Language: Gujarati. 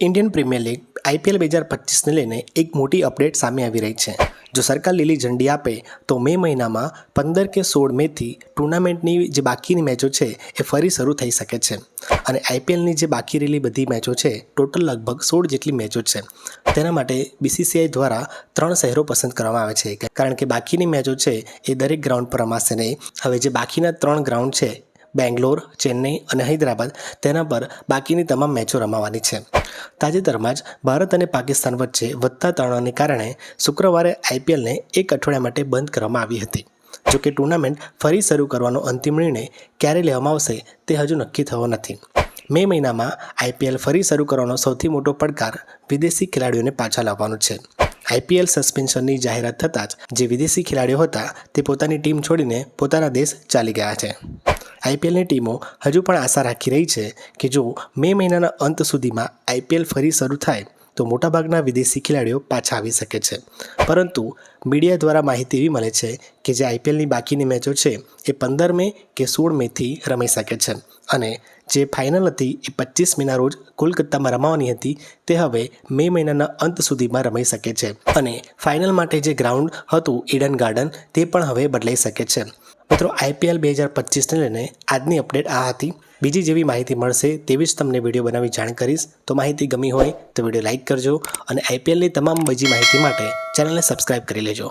ઇન્ડિયન પ્રીમિયર લીગ આઈપીએલ બે હજાર પચીસને લઈને એક મોટી અપડેટ સામે આવી રહી છે. જો સરકાર લીલી ઝંડી આપે, તો મે મહિનામાં પંદર કે સોળ મેથી ટુર્નામેન્ટની જે બાકીની મેચો છે, એ ફરી શરૂ થઈ શકે છે. અને આઈપીએલની જે બાકી રહેલી બધી મેચો છે, ટોટલ લગભગ સોળ જેટલી મેચો છે. તેના માટે બીસીસીઆઈ દ્વારા ત્રણ શહેરો પસંદ કરવામાં આવે છે. કારણ કે બાકીની મેચો છે, એ દરેક ગ્રાઉન્ડ પર રમાશે નહીં. હવે જે બાકીના ત્રણ ગ્રાઉન્ડ છે બેંગ્લોર, ચેન્નઈ અને હૈદરાબાદ તેના પર બાકીની તમામ મેચો રમાવાની છે. તાજેતરમાં જ ભારત અને પાકિસ્તાન વચ્ચે વધતા તણાવને કારણે શુક્રવારે આઈપીએલને એક અઠવાડિયા માટે બંધ કરવામાં આવી હતી. જોકે ટુર્નામેન્ટ ફરી શરૂ કરવાનો અંતિમ નિર્ણય ક્યારે લેવામાં આવશે તે હજુ નક્કી થયો નથી. મે મહિનામાં આઈપીએલ ફરી શરૂ કરવાનો સૌથી મોટો પડકાર વિદેશી ખેલાડીઓને પાછા લાવવાનો છે. આઈપીએલ સસ્પેન્શનની જાહેરાત થતાં જ જે વિદેશી ખેલાડીઓ હતા તે પોતાની ટીમ છોડીને પોતાના દેશ ચાલી ગયા છે. આઈપીએલની ટીમો હજુ પણ આશા રાખી રહી છે કે જો મે મહિનાના અંત સુધીમાં આઈપીએલ ફરી શરૂ થાય, તો મોટાભાગના વિદેશી ખેલાડીઓ પાછા આવી શકે છે. પરંતુ મીડિયા દ્વારા માહિતી એવી મળે છે કે જે આઈપીએલની બાકીની મેચો છે, એ પંદર મે કે સોળ મેથી રમાઈ શકે છે. અને જે ફાઇનલ હતી, એ પચીસ મેના રોજ કોલકાતામાં રમાવાની હતી, તે હવે મે મહિનાના અંત સુધીમાં રમાઈ શકે છે. અને ફાઇનલ માટે જે ગ્રાઉન્ડ હતું, ઈડન ગાર્ડન, તે પણ હવે બદલાઈ શકે છે. મિત્રો આઈપીએલ બે હજાર પચીસને લઈને આજની અપડેટ આ હતી. બીજી જેવી માહિતી મળશે તેવી જ તમને વીડિયો બનાવી જાણ કરીશ. તો માહિતી ગમી હોય તો વીડિયો લાઇક કરજો અને આઈપીએલની તમામ બીજી માહિતી માટે ચેનલને સબસ્ક્રાઈબ કરી લેજો.